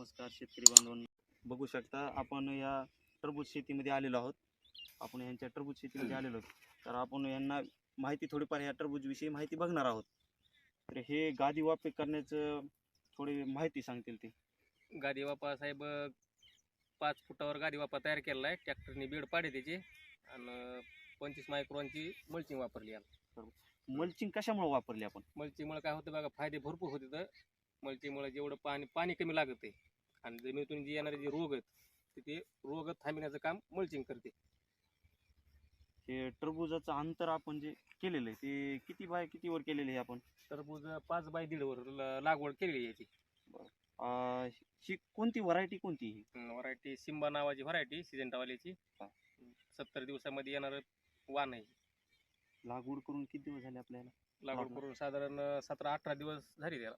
नमस्कार शेतकरी बांधवांनो. बघू शकता आपण या टरबूज शेतीमध्ये आलेलो आहोत. आपण यांच्या टरबूज शेतीमध्ये आलेलो आहोत. तर आपण यांना माहिती थोडीफार या टरबूजविषयी माहिती बघणार आहोत. तर हे गादी वापे करण्याचं थोडी माहिती सांगतील ते. गादी वापा साहेब पाच फुटावर गादी वापा तयार केलेला आहे ट्रॅक्टरने बेड पाडे त्याचे. आणि पंचवीस मायक्रॉनची मल्चिंग वापरली मल्चिंग कशामुळे वापरली आपण? मल्चिंगमुळे काय होतं बघा फायदे भरपूर होते तर मल्चिंगमुळे जेवढं पाणी पाणी कमी लागत आणि जमिनीतून जे येणारे जे रोग आहेत ते- ते रोग थांबण्याचं काम मल्चिंग करते. हे टरबूजाचं अंतर आपण जे केलेलं आहे ते किती बाय कितीवर केलेलं आहे आपण? टरबूज पाच बाय दीडवर ल- लागवड केलेली आहे याची. अं, ही कोणती व्हरायटी कोणती ही? व्हरायटी सिम्बा नावाची व्हरायटी सिजंटावाल्याची हा. सत्तर दिवसामध्ये येणारं वाण आहे. लागवड करून किती दिवस झाले आपल्याला? लागवड लागवड. करून साधारण सतरा अठरा दिवस झाली त्याला.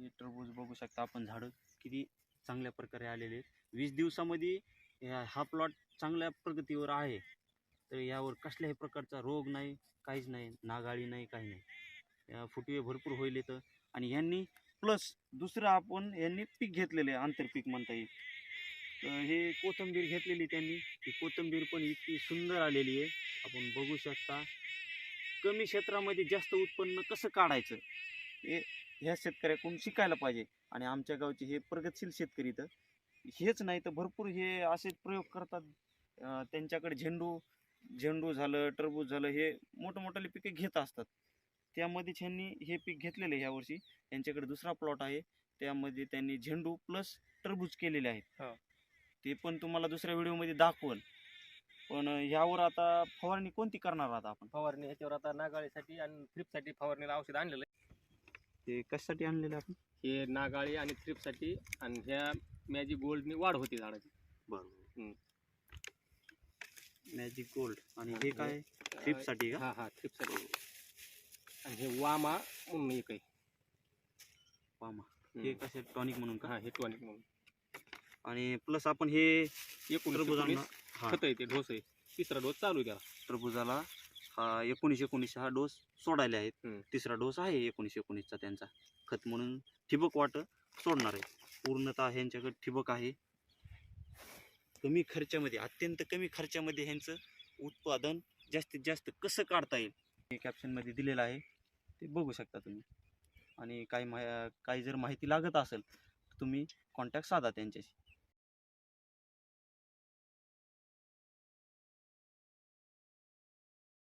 हे टरबूज बघू शकता आपण झाडं. किती चांगल्या प्रकारे आलेले आहेत. वीस दिवसामध्ये या- हा प्लॉट चांगल्या प्रगतीवर आहे. तर यावर कसल्याही प्रकारचा रोग नाही काहीच नाही नागाळी नाही काही नाही. या फुटवे भरपूर होईल तर आणि यांनी प्लस दुसरं आपण यांनी पीक घेतलेलं आहे आंतरपीक म्हणता येईल. तर हे कोथिंबीर घेतलेली त्यांनी. ही कोथिंबीर पण इतकी सुंदर आलेली आहे. आपण बघू शकता. कमी क्षेत्रामध्ये जास्त उत्पन्न कसं काढायचं? हे ह्या शेतकऱ्याकडून शिकायला पाहिजे. आणि आमच्या गावचे हे प्रगतशील शेतकरी तर हेच नाही तर भरपूर हे असेच प्रयोग करतात. त्यांच्याकडे झेंडू झेंडू झालं टरबूज झालं हे मोठमोठाले पिके घेत असतात. त्यामध्येच ह्यांनी हे पीक घेतलेलं आहे ह्या वर्षी त्यांच्याकडे दुसरा प्लॉट आहे. त्यामध्ये त्यांनी झेंडू प्लस टरबूज केलेले आहेत. ते पण तुम्हाला दुसऱ्या व्हिडिओमध्ये दाखवल. पण ह्यावर आता फवारणी कोणती करणार आता आपण? फवारणी ह्याच्यावर आता नागाळीसाठी आणि थ्रिपसाठी फवारणीला औषध आणलेलं आहे. ते कशासाठी आणलेलं आपण? हे नागाळी आणि थ्रिपसाठी आणि ह्या मॅजिक गोल्डनी वाढ होती झाडाची. बरोबर. हम्म. Magic Gold. आणि हे काय? टिपसाठी का? हा हा थ्रिपसाठी आणि हे वामा म्हणून एक आहे. पामा हे हम्म. कसे? टॉनिक म्हणून का? हा हे टॉनिक म्हणून. आणि प्लस आपण हे एकूण टरबुजांना हा. खत आहे ते ढोस आहे. तिसरा डोस चालू आहे त्याला. टरबुजाला हा एकोणीस एकोणीस हा डोस सोडायला आहेत. हम्म. तिसरा डोस आहे एकोणीस एकोणीसचा त्यांचा. खत म्हणून ठिबक वाट सोडणार आहे. पूर्णतः ह्यांच्याकडे ठिबक आहे. कमी खर्चामध्ये अत्यंत कमी खर्चामध्ये ह्यांचं उत्पादन जास्तीत जास्त कसं काढता येईल? हे कॅप्शनमध्ये दिलेलं आहे. ते बघू शकता तुम्ही. आणि काही मा काही जर माहिती लागत असेल तर तुम्ही कॉन्टॅक्ट साधा त्यांच्याशी.